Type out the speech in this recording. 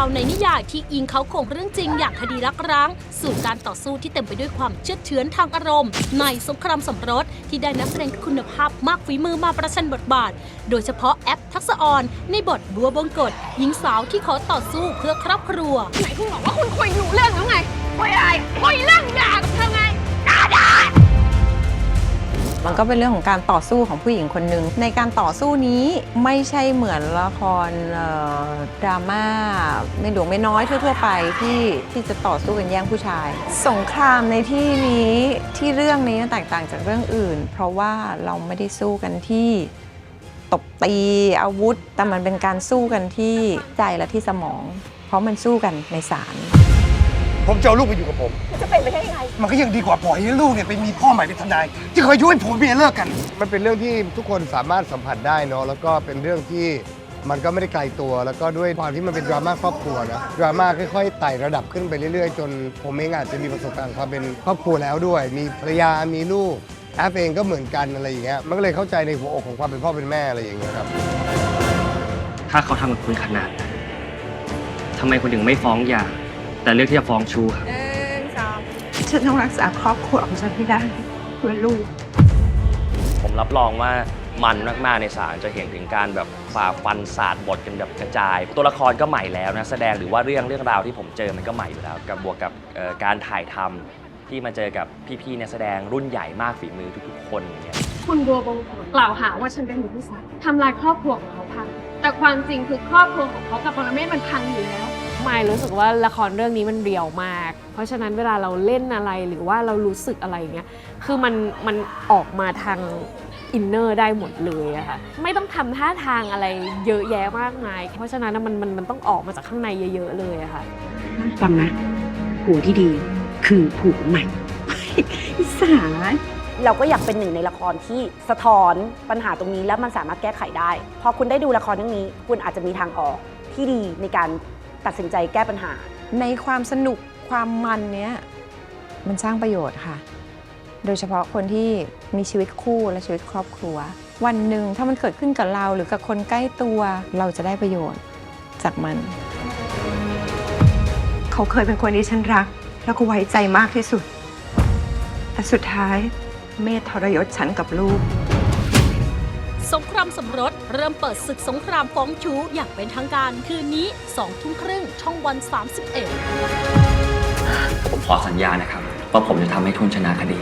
าวในนิยายที่อิงเขาโครงเรื่องจริงอย่างคดีรักร้าง สู่การต่อสู้ที่เต็มไปด้วยความเชื่อเฉือนทางอารมณ์ ในสงครามสมรสที่ได้นักแสดงคุณภาพมากฝีมือมาประชันบทบาท โดยเฉพาะแอปทักษออนในบทบัวบงกฎหญิงสาวที่ขอต่อสู้เพื่อครอบครัว ไหนคุณบอกว่าคุณคุยรู้เรื่องแล้วไงคุยอะไรคุยเรื่องหย่ากับเธอไง มันก็เป็นเรื่องของการต่อสู้ของผู้หญิงคนหนึ่งในการต่อสู้นี้ไม่ใช่เหมือนละครดราม่าไม่หลวงไม่น้อยทั่วๆไปที่ที่จะต่อสู้กันแย่งผู้ชาย สงครามในที่นี้ที่เรื่องนี้แตกต่างจากเรื่องอื่น เพราะว่าเราไม่ได้สู้กันที่ตบตีอาวุธ แต่มันเป็นการสู้กันที่ใจและที่สมอง เพราะมันสู้กันในศาล ผมจะเอาลูกไปอยู่กับผม จะเป็นไปได้ยังไง มันก็ยังดีกว่าปล่อยให้ลูกเนี่ยไปมีพ่อใหม่เป็นทนาย ที่เคยช่วยผัวเมียเลิกกัน มันเป็นเรื่องที่ทุกคนสามารถสัมผัสได้เนาะแล้วก็เป็นเรื่องที่มันก็ไม่ได้ไกลตัว แล้วก็ด้วยความที่มันเป็นดราม่าครอบครัวนะดราม่าค่อยๆไต่ระดับขึ้นไปเรื่อยๆ จนผมเองอาจจะมีประสบการณ์ความเป็นครอบครัวแล้วด้วย มีภรรยามีลูกแอฟเองก็เหมือนกันอะไรอย่างเงี้ยมันก็เลยเข้าใจในหัวอกของความเป็นพ่อเป็นแม่อะไรอย่างเงี้ยครับถ้าเขาทำกับคุณขนาดนั้นทำไมคุณถึงไม่ฟ้องหย่า แต่เลือกที่จะฟ้องชู้ครับฉันต้องรักษาครอบครัวของฉันให้ได้เพื่อลูก ผมรับรองว่ามันมากๆในศาลจะเห็นถึงการแบบฝ่าฟันศาสตร์บทกันแบบกระจาย ตัวละครก็ใหม่แล้วนะแสดงหรือว่าเรื่องเรื่องราวที่ผมเจอมันก็ใหม่อยู่แล้ว กับบวกกับเอ่อการถ่ายทำที่มาเจอกับพี่ๆนักแสดงรุ่นใหญ่มากฝีมือทุกๆ คนอย่างเงี้ยคุณบัวบงกฎกล่าวหาว่าฉันเป็นมือที่สามทำลายครอบครัวของเขาพัง แต่ความจริงคือครอบครัวของเขากับปรเมศมันพังอยู่แล้ว ไม่รู้สึกว่าละครเรื่องนี้มันเรียวมาก เพราะฉะนั้นเวลาเราเล่นอะไรหรือว่าเรารู้สึกอะไรเงี้ย คือมันมันออกมาทางอินเนอร์ได้หมดเลยอะค่ะ ไม่ต้องทำท่าทางอะไรเยอะแยะมากมาย เพราะฉะนั้นน่ะมันมันมันต้องออกมาจากข้างในเยอะ ๆ เลยอะค่ะ ฟังนะผัวที่ดีคือผัวใหม่อิสาเราก็อยากเป็นหนึ่งในละครที่สะท้อนปัญหาตรงนี้แล้วมันสามารถแก้ไขได้ พอคุณได้ดูละครเรื่องนี้ คุณอาจจะมีทางออกที่ดีในการ ตัดสินใจแก้ปัญหา ในความสนุกความมันเนี้ยมันสร้างประโยชน์ค่ะ โดยเฉพาะคนที่มีชีวิตคู่และชีวิตครอบครัว วันหนึ่งถ้ามันเกิดขึ้นกับเราหรือกับคนใกล้ตัวเราจะได้ประโยชน์จากมัน เขาเคยเป็นคนที่ฉันรัก แล้วก็ไว้ใจมากที่สุด แต่สุดท้ายเมธทรยศฉันกับลูก สงครามสมรสเริ่มเปิดศึกสงครามฟ้องชู้อย่างเป็นทางการคืนนี้2ทุ่มครึ่งช่องวัน 31 ผมขอสัญญานะครับ ว่าผมจะทำให้ทุนชนะคดี